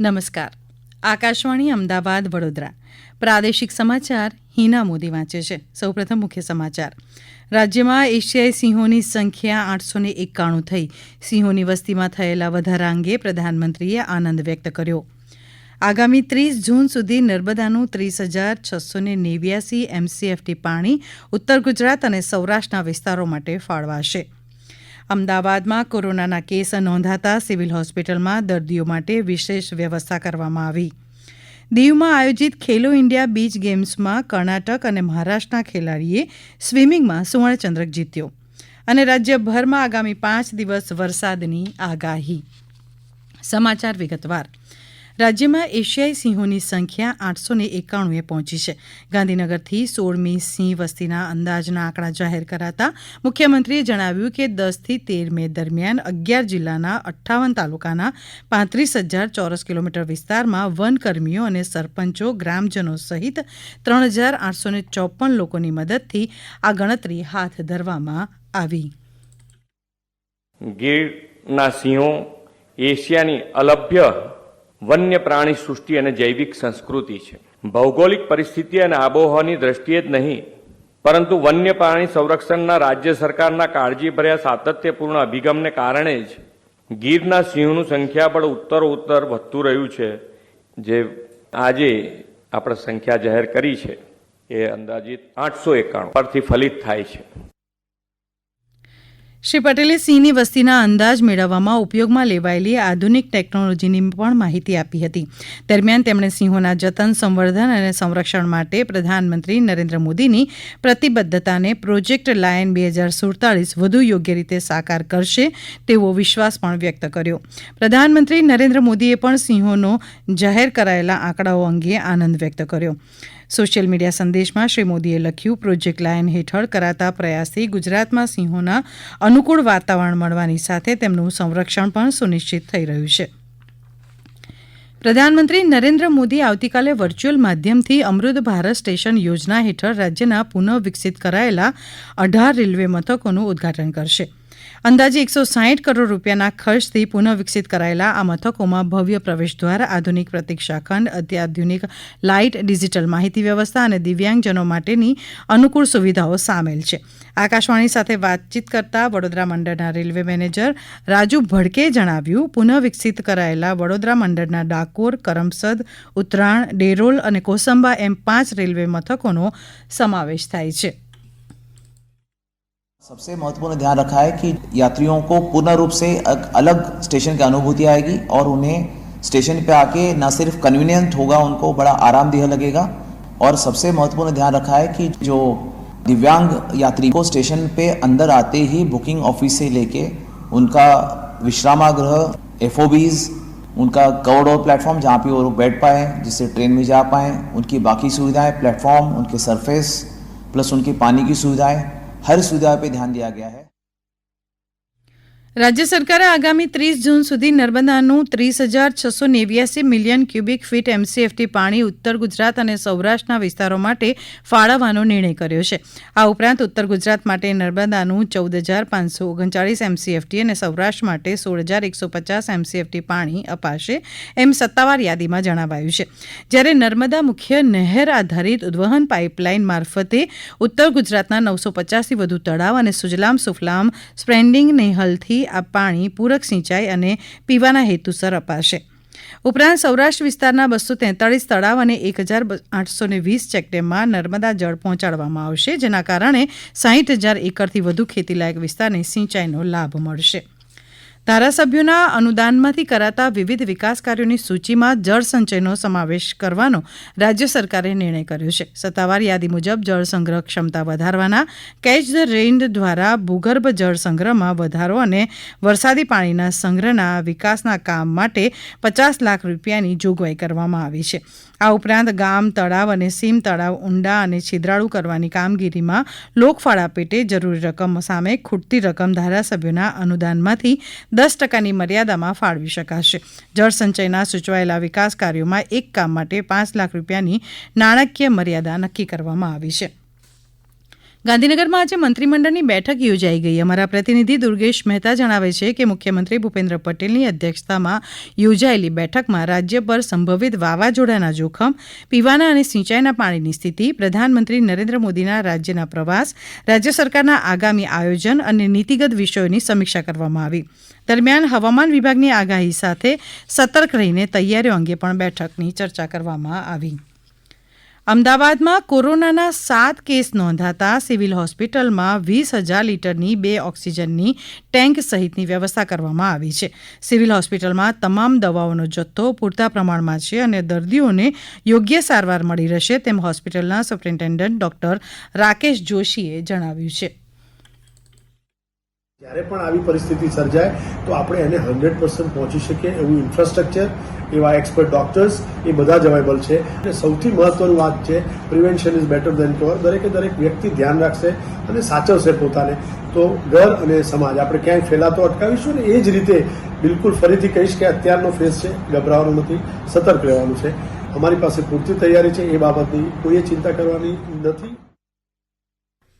નમસ્કાર. આકાશવાણી અમદાવાદ વડોદરા. પ્રાદેશિક સમાચાર હિના મોદી વાંચે છે. સૌપ્રથમ મુખ્ય સમાચાર. રાજ્યમાં એશિયાઈ સિંહોની સંખ્યા આઠસો ને એકાણું થઈ. સિંહોની વસ્તીમાં થયેલા વધારા અંગે પ્રધાનમંત્રીએ આનંદ વ્યક્ત કર્યો. આગામી ત્રીસ જૂન સુધી નર્મદાનું ત્રીસ હજાર છસો ને નેવ્યાસી એમસીએફટી પાણી ઉત્તર ગુજરાત અને સૌરાષ્ટ્રના વિસ્તારો માટે ફાળવાશે. અમદાવાદમાં કોરોનાના કેસ નોંધાતા સિવિલ હોસ્પિટલમાં દર્દીઓ માટે વિશેષ વ્યવસ્થા કરવામાં આવી. દીવમાં આયોજિત ખેલો ઇન્ડિયા બીચ ગેમ્સમાં કર્ણાટક અને મહારાષ્ટ્રના ખેલાડીએ સ્વિમિંગમાં સુવર્ણચંદ્રક જીત્યો અને રાજ્યભરમાં આગામી પાંચ દિવસ વરસાદની આગાહી. સમાચાર વિગતવાર. રાજ્યમાં એશિયાઈ સિંહોની સંખ્યા આઠસો ને એકાણુંએ પહોંચી છે. ગાંધીનગરથી સોળમી સિંહ વસ્તીના અંદાજના આંકડા જાહેર કરાતા મુખ્યમંત્રીએ જણાવ્યું કે દસથી તેર મે દરમિયાન અગિયાર જિલ્લાના અઠ્ઠાવન તાલુકાના પાંત્રીસ હજાર ચોરસ કિલોમીટર વિસ્તારમાં વનકર્મીઓ અને સરપંચો, ગ્રામજનો સહિત ત્રણ હજાર આઠસો ને ચોપન લોકોની મદદથી આ ગણતરી હાથ ધરવામાં આવી. ગીરના સિંહો એશિયાની અલભ્ય વન્ય પ્રાણી સૃષ્ટિ અને જૈવિક સંસ્કૃતિ છે. ભૌગોલિક પરિસ્થિતિ અને આબોહવાની દ્રષ્ટિએ જ નહીં, પરંતુ વન્ય પ્રાણી સંરક્ષણના રાજ્ય સરકારના કાળજીભર્યા સાતત્યપૂર્ણ અભિગમને કારણે જ ગીરના સિંહોનું સંખ્યાબળ ઉત્તર ઉત્તર વધતું રહ્યું છે, જે આજે આપણે સંખ્યા જાહેર કરી છે. એ અંદાજિત આઠસો એકાણું પરથી ફલિત થાય છે. શ્રી પટેલે સિંહની વસ્તીના અંદાજ મેળવવામાં ઉપયોગમાં લેવાયેલી આધુનિક ટેકનોલોજીની પણ માહિતી આપી હતી. દરમિયાન તેમણે સિંહોના જતન, સંવર્ધન અને સંરક્ષણ માટે પ્રધાનમંત્રી નરેન્દ્ર મોદીની પ્રતિબદ્ધતાને પ્રોજેક્ટ લાયન બે હજાર સુડતાલીસ વધુ યોગ્ય રીતે સાકાર કરશે તેવો વિશ્વાસ પણ વ્યક્ત કર્યો. પ્રધાનમંત્રી નરેન્દ્ર મોદીએ પણ સિંહોનો જાહેર કરાયેલા આંકડાઓ અંગે આનંદ વ્યક્ત કર્યો. સોશિયલ મીડિયા સંદેશમાં શ્રી મોદીએ લખ્યું, પ્રોજેક્ટ લાયન હેઠળ કરાતા પ્રયાસથી ગુજરાતમાં સિંહોના અનુકૂળ વાતાવરણ મળવાની સાથે તેમનું સંરક્ષણ પણ સુનિશ્ચિત થઈ રહ્યું છે. પ્રધાનમંત્રી નરેન્દ્ર મોદી આવતીકાલે વર્ચ્યુઅલ માધ્યમથી અમૃત ભારત સ્ટેશન યોજના હેઠળ રાજ્યના પુનઃ વિકસિત કરાયેલા અઢાર રેલવે મથકોનું ઉદઘાટન કરશે. અંદાજે એકસો સાહીઠ કરોડ રૂપિયાના ખર્ચથી પુનઃ વિકસિત કરાયેલા આ મથકોમાં ભવ્ય પ્રવેશદ્વાર આધુનિક પ્રતીક્ષા ખંડ, અત્યાધુનિક લાઇટ, ડિજિટલ માહિતી વ્યવસ્થા અને દિવ્યાંગજનો માટેની અનુકૂળ સુવિધાઓ સામેલ છે. આકાશવાણી સાથે વાતચીત કરતા વડોદરા મંડળના રેલવે મેનેજર રાજુ ભડકે જણાવ્યું પુનઃ વિકસિત કરાયેલા વડોદરા મંડળના ડાકોર, કરમસદ ઉત્તરાણ ડેરોલ અને કોસંબા એમ પાંચ રેલવે મથકોનો સમાવેશ થાય છે. सबसे महत्वपूर्ण ध्यान रखा है कि यात्रियों को पूर्ण रूप से अलग स्टेशन की अनुभूति आएगी और उन्हें स्टेशन पे आके न सिर्फ़ कन्वीनियंट होगा उनको, बड़ा आरामदेह लगेगा। और सबसे महत्वपूर्ण ध्यान रखा है कि जो दिव्यांग यात्री को स्टेशन पे अंदर आते ही बुकिंग ऑफ़िस से लेके उनका विश्रामागृह एफ़ उनका कवर्ड और प्लेटफॉर्म जहाँ पे वो बैठ पाए, जिससे ट्रेन में जा पाए, उनकी बाकी सुविधाएँ प्लेटफॉर्म उनके सरफेस प्लस उनकी पानी की सुविधाएँ हर सुविधा पे ध्यान दिया गया है રાજ્ય સરકારે આગામી ત્રીસ જૂન સુધી નર્મદાનું ત્રીસ હજાર છસો નેવ્યાસી મિલિયન ક્યુબિક ફીટ એમસીએફટી પાણી ઉત્તર ગુજરાત અને સૌરાષ્ટ્રના વિસ્તારો માટે ફાળવવાનો નિર્ણય કર્યો છે. આ ઉપરાંત ઉત્તર ગુજરાત માટે નર્મદાનું ચૌદ હજાર પાંચસો ઓગણચાળીસ એમસીએફટી અને સૌરાષ્ટ્ર માટે સોળ હજાર એકસો પચાસ એમસીએફટી પાણી અપાશે એમ સત્તાવાર યાદીમાં જણાવાયું છે. જ્યારે નર્મદા મુખ્ય નહેર આધારિત ઉદ્વહન પાઇપલાઇન મારફતે ઉત્તર ગુજરાતના નવસો પચાસથી વધુ તળાવ અને સુજલામ સુફલામ સ્પ્રેન્ડિંગ નેહલથી આ પાણી પૂરક સિંચાઈ અને પીવાના હેતુસર અપાશે. ઉપરાંત સૌરાષ્ટ્ર વિસ્તારના બસો તેતાળીસ તળાવ અને એક હજાર આઠસો ને વીસ ચેકડેમમાં નર્મદા જળ પહોંચાડવામાં આવશે, જેના કારણે સાહીઠ હજાર એકરથી વધુ ખેતીલાયક વિસ્તારને સિંચાઈનો લાભ મળશે. ધારાસભ્યોના અનુદાનમાંથી કરાતા વિવિધ વિકાસ કાર્યોની સૂચિમાં જળ સંચયનો સમાવેશ કરવાનો રાજ્ય સરકારે નિર્ણય કર્યો છે. સત્તાવાર યાદી મુજબ જળ સંગ્રહ ક્ષમતા વધારવાના કેચ ધ રેઇન દ્વારા ભૂગર્ભ જળ સંગ્રહમાં વધારો અને વરસાદી પાણીના સંગ્રહના વિકાસના કામ માટે પચાસ લાખ રૂપિયાની જોગવાઈ કરવામાં આવી છે. આ ઉપરાંત ગામ તળાવ અને સીમ તળાવ, ઊંડા અને છિદ્રાળુ કરવાની કામગીરીમાં લોકફાળા પેટે જરૂરી રકમ સામે ખૂટતી રકમ ધારાસભ્યોના અનુદાનમાંથી દસ ટકાની મર્યાદામાં ફાળવી શકાશે. જળસંચયના સૂચવાયેલા વિકાસ કાર્યોમાં એક કામ માટે પાંચ લાખ રૂપિયાની નાણાકીય મર્યાદા નક્કી કરવામાં આવી છે. ગાંધીનગરમાં આજે મંત્રીમંડળની બેઠક યોજાઈ ગઈ. અમારા પ્રતિનિધિ દુર્ગેશ મહેતા જણાવે છે કે મુખ્યમંત્રી ભૂપેન્દ્ર પટેલની અધ્યક્ષતામાં યોજાયેલી બેઠકમાં રાજ્ય પર સંભવિત વાવાઝોડાના જોખમ, પીવાના અને સિંચાઈના પાણીની સ્થિતિ, પ્રધાનમંત્રી નરેન્દ્ર મોદીના રાજ્યના પ્રવાસ, રાજ્ય સરકારના આગામી આયોજન અને નીતિગત વિષયોની સમીક્ષા કરવામાં આવી. દરમિયાન હવામાન વિભાગની આગાહી સાથે સતર્ક રહીને તૈયારીઓ અંગે પણ બેઠકની ચર્ચા કરવામાં આવી. અમદાવાદમાં કોરોનાના સાત કેસ નોંધાતા સિવિલ હોસ્પિટલમાં વીસ હજાર લીટરની બે ઓક્સિજનની ટેન્ક સહિતની વ્યવસ્થા કરવામાં આવી છે. સિવિલ હોસ્પિટલમાં તમામ દવાઓનો જથ્થો પૂરતા પ્રમાણમાં છે અને દર્દીઓને યોગ્ય સારવાર મળી રહેશે તેમ હોસ્પિટલના સુપ્રિન્ટેન્ડન્ટ ડોક્ટર રાકેશ જોશીએ જણાવ્યું છે. જ્યારે પણ આવી પરિસ્થિતિ સર્જાય, તો આપણે એને હંડ્રેડ પર્સન્ટ પહોંચી શકીએ એવું ઇન્ફ્રાસ્ટ્રક્ચર એવા એક્સપર્ટ ડોક્ટર્સ એ બધા જ અવેલેબલ છે. અને સૌથી મહત્વની વાત છે prevention is better than cure દરેકે દરેક વ્યક્તિ ધ્યાન રાખશે અને સાચવશે પોતાને. તો ઘર અને સમાજ, આપણે ક્યાંય ફેલાતો અટકાવીશું ને એ જ રીતે બિલકુલ ફરીથી કહીશ કે અત્યારનો ફેસ છે, ગભરાવાનું નથી, સતર્ક રહેવાનું છે. અમારી પાસે પૂરતી તૈયારી છે, એ બાબતની કોઈએ ચિંતા કરવાની નથી.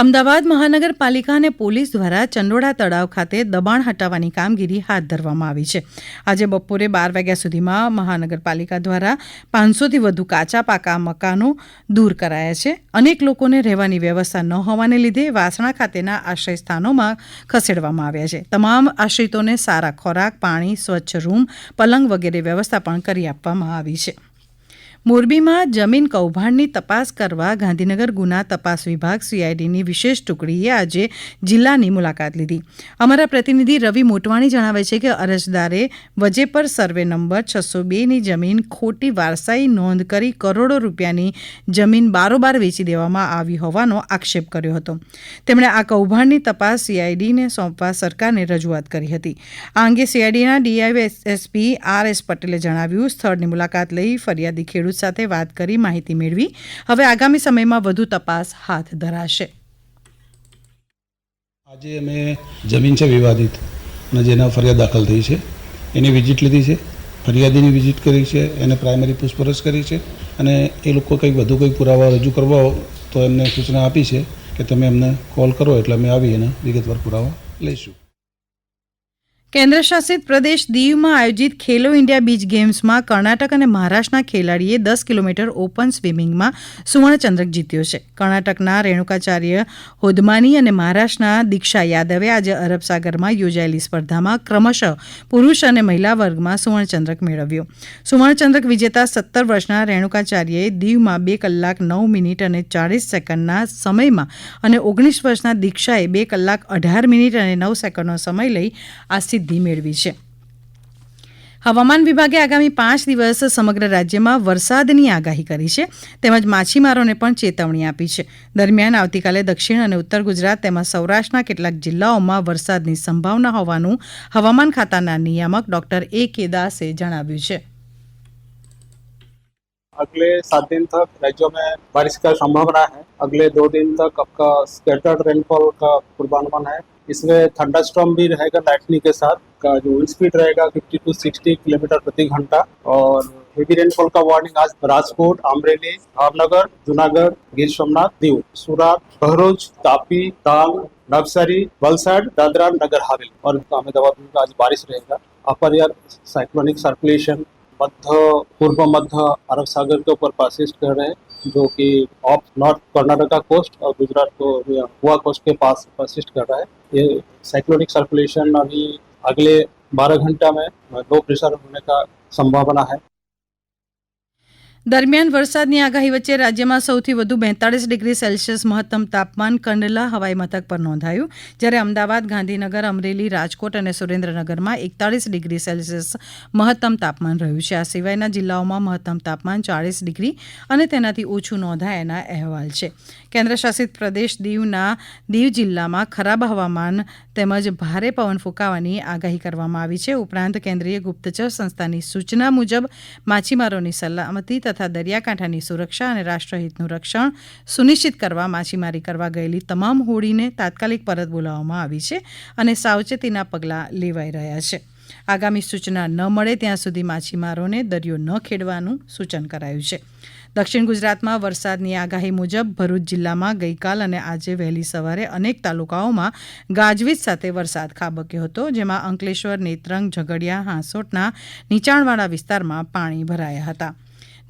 અમદાવાદ મહાનગરપાલિકા અને પોલીસ દ્વારા ચંડોળા તળાવ ખાતે દબાણ હટાવવાની કામગીરી હાથ ધરવામાં આવી છે. આજે બપોરે બાર વાગ્યા સુધીમાં મહાનગરપાલિકા દ્વારા પાંચસોથી વધુ કાચા પાકા મકાનો દૂર કરાયા છે. અનેક લોકોને રહેવાની વ્યવસ્થા ન હોવાને લીધે વાસણા ખાતેના આશ્રય સ્થાનોમાં ખસેડવામાં આવ્યા છે. તમામ આશ્રિતોને સારા ખોરાક, પાણી, સ્વચ્છ રૂમ, પલંગ વગેરે વ્યવસ્થા પણ કરી આપવામાં આવી છે. મોરબીમાં જમીન કૌભાંડની તપાસ કરવા ગાંધીનગર ગુના તપાસ વિભાગ સીઆઈડીની વિશેષ ટુકડીએ આજે જિલ્લાની મુલાકાત લીધી. અમારા પ્રતિનિધિ રવિ મોટવાણી જણાવે છે કે અરજદારે વજેપર સર્વે નંબર છસો બેની જમીન ખોટી વારસાઈ નોંધ કરી કરોડો રૂપિયાની જમીન બારોબાર વેચી દેવામાં આવી હોવાનો આક્ષેપ કર્યો હતો. તેમણે આ કૌભાંડની તપાસ સીઆઈડીને સોંપવા સરકારને રજૂઆત કરી હતી. આ અંગે સીઆઈડીના ડીઆઈએસપી આર એસ પટેલે જણાવ્યું, સ્થળની મુલાકાત લઈ ફરિયાદી ખેડૂત સાથે વાત કરી માહિતી મેળવી. હવે આગામી સમયમાં વધુ તપાસ હાથ ધરાશે. આજે અમે જમીન છે વિવાદિત અને જેના ફરિયાદ દાખલ થઈ છે. એની વિઝિટ લીધી છે. ફરિયાદીની વિઝિટ કરી છે. એને પ્રાઇમરી પૂછપરછ કરી છે. અને એ લોકો કંઈક વધુ કંઈક પુરાવા રજૂ કરવા તો એમને સૂચના આપી છે કે તમે અમને કોલ કરો એટલે અમે આવી એના વિગતવાર પુરાવા લઈશું. કેન્દ્ર શાસિત પ્રદેશ દીવમાં આયોજિત ખેલો ઇન્ડિયા બીચ ગેમ્સમાં કર્ણાટક અને મહારાષ્ટ્રના ખેલાડીએ દસ કિલોમીટર ઓપન સ્વિમિંગમાં સુવર્ણચંદ્રક જીત્યો છે. કર્ણાટકના રેણુકાચાર્ય હોદમાની અને મહારાષ્ટ્રના દીક્ષા યાદવે આજે અરબ સાગરમાં યોજાયેલી સ્પર્ધામાં ક્રમશઃ પુરુષ અને મહિલા વર્ગમાં સુવર્ણચંદ્રક મેળવ્યો. સુવર્ણચંદ્રક વિજેતા સત્તર વર્ષના રેણુકાચાર્યએ દીવમાં બે કલાક નવ મિનિટ અને ચાળીસ સેકન્ડના સમયમાં અને ઓગણીસ વર્ષના દીક્ષાએ બે કલાક અઢાર મિનિટ અને નવ સેકન્ડનો સમય લઈ આ સિદ્ધિ મેળવી છે હવામાન વિભાગે આગામી પાંચ દિવસ સમગ્ર રાજ્યમાં વરસાદની આગાહી કરી છે તેમજ માછીમારોને પણ ચેતવણી આપી છે દરમિયાન આવતીકાલે દક્ષિણ અને ઉત્તર ગુજરાત તેમજ સૌરાષ્ટ્રના કેટલાક જિલ્લાઓમાં વરસાદની સંભાવના હોવાનું હવામાન ખાતાના નિયામક ડોક્ટર એ કે દાસે જણાવ્યું છે अगले सात दिन तक राज्यों में बारिश का संभावना है अगले दो दिन तक आपका स्केटर्ड रेनफॉल का पूर्वानुमान है इसमें थंडर स्टॉर्म भी रहेगा लाइटनिंग के साथ, का जो स्पीड रहेगा 50 टू 60 किलोमीटर प्रति घंटा। और हेवी रेनफॉल का वार्निंग आज राजकोट अमरेली भावनगर, जूनागढ़, गिर सोमनाथ, दीव, सूरत भरूच तापी डांग नवसारी, वलसाड, दादरा, नगर हवेली। और अहमदाबाद में आज बारिश रहेगा। अपर एयर साइक्लोनिक सर्कुलेशन मध्य, पूर्व मध्य अरब सागर के ऊपर परसिस्ट कर रहे हैं। जो कि ऑफ़ नॉर्थ कर्नाटका कोस्ट और गुजरात को गोवा कोस्ट के पास परसिस्ट कर रहा है। ये साइक्लोनिक सर्कुलेशन अभी अगले 12 घंटा में लो प्रेशर होने का संभावना है। દરમિયાન વરસાદની આગાહી વચ્ચે રાજ્યમાં સૌથી વધુ બેતાળીસ ડિગ્રી સેલ્સિયસ મહત્તમ તાપમાન કંડલા હવાઈ મથક પર નોંધાયું. જ્યારે અમદાવાદ, ગાંધીનગર, અમરેલી, રાજકોટ અને સુરેન્દ્રનગરમાં એકતાળીસ ડિગ્રી સેલ્સિયસ મહત્તમ તાપમાન રહ્યું છે. આ સિવાયના જિલ્લાઓમાં મહત્તમ તાપમાન ચાળીસ ડિગ્રી અને તેનાથી ઓછું નોંધાયાના અહેવાલ છે. કેન્દ્રશાસિત પ્રદેશ દીવના દીવ જિલ્લામાં ખરાબ હવામાન તેમજ ભારે પવન ફૂંકાવાની આગાહી કરવામાં આવી છે. ઉપરાંત કેન્દ્રીય ગુપ્તચર સંસ્થાની સૂચના મુજબ માછીમારોની સલામતી તથા દરિયાકાંઠાની સુરક્ષા અને રાષ્ટ્રહિતનું રક્ષણ સુનિશ્ચિત કરવા માછીમારી કરવા ગયેલી તમામ હોડીને તાત્કાલિક પરત બોલાવવામાં આવી છે અને સાવચેતીના પગલાં લેવાઈ રહ્યા છે. આગામી સૂચના ન મળે ત્યાં સુધી માછીમારોને દરિયો ન ખેડવાનું સૂચન કરાયું છે. દક્ષિણ ગુજરાતમાં વરસાદની આગાહી મુજબ ભરૂચ જિલ્લામાં ગઈકાલ અને આજે વહેલી સવારે અનેક તાલુકાઓમાં ગાજવીજ સાથે વરસાદ ખાબક્યો હતો, જેમાં અંકલેશ્વર, નેત્રંગ, ઝઘડિયા, હાંસોટના નીચાણવાળા વિસ્તારમાં પાણી ભરાયા હતા.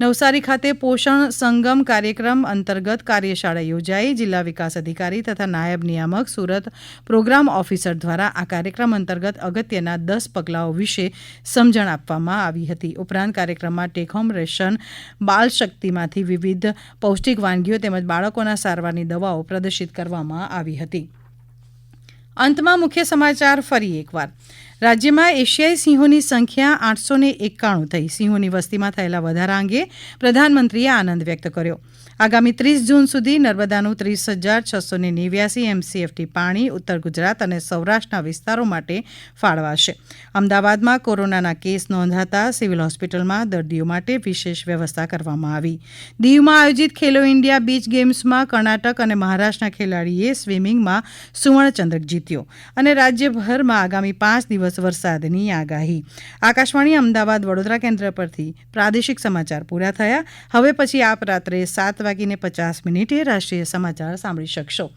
નવસારી ખાતે પોષણ સંગમ કાર્યક્રમ અંતર્ગત કાર્યશાળા યોજાઈ. જિલ્લા વિકાસ અધિકારી તથા નાયબ નિયામક સુરત પ્રોગ્રામ ઓફિસર દ્વારા આ કાર્યક્રમ અંતર્ગત અગત્યના દસ પગલાઓ વિશે સમજણ આપવામાં આવી હતી. ઉપરાંત કાર્યક્રમમાં ટેકહોમ રેશન બાળ શક્તિમાંથી વિવિધ પૌષ્ટિક વાનગીઓ તેમજ બાળકોના સારવારની દવાઓ પ્રદર્શિત કરવામાં આવી હતી. અંતમાં મુખ્ય સમાચાર ફરી એકવાર. રાજ્યમાં એશિયાઈ સિંહોની સંખ્યા આઠસો એકાણું થઈ. સિંહોની વસ્તીમાં થયેલા વધારા અંગે પ્રધાનમંત્રીએ આનંદ વ્યક્ત કર્યો. આગામી ત્રીસ જૂન સુધી નર્મદાનું ત્રીસ હજાર છસો ને નેવ્યાસી એમસીએફટી પાણી ઉત્તર ગુજરાત અને સૌરાષ્ટ્રના વિસ્તારો માટે ફાળવાશે. અમદાવાદમાં કોરોનાના કેસ નોંધાતા સિવિલ હોસ્પિટલમાં દર્દીઓ માટે વિશેષ વ્યવસ્થા કરવામાં આવી. દીવમાં આયોજિત ખેલો ઇન્ડિયા બીચ ગેમ્સમાં કર્ણાટક અને મહારાષ્ટ્રના ખેલાડીએ સ્વિમિંગમાં સુવર્ણચંદ્રક જીત્યો અને રાજ્યભરમાં આગામી પાંચ દિવસ વરસાદની આગાહી. આકાશવાણી અમદાવાદ વડોદરા કેન્દ્ર પરથી પ્રાદેશિક સમાચાર પૂરા થયા. હવે પછી આપ રાત્રે સાત વાગીને પચાસ મિનિટે રાષ્ટ્રીય સમાચાર સાંભળી શકશો.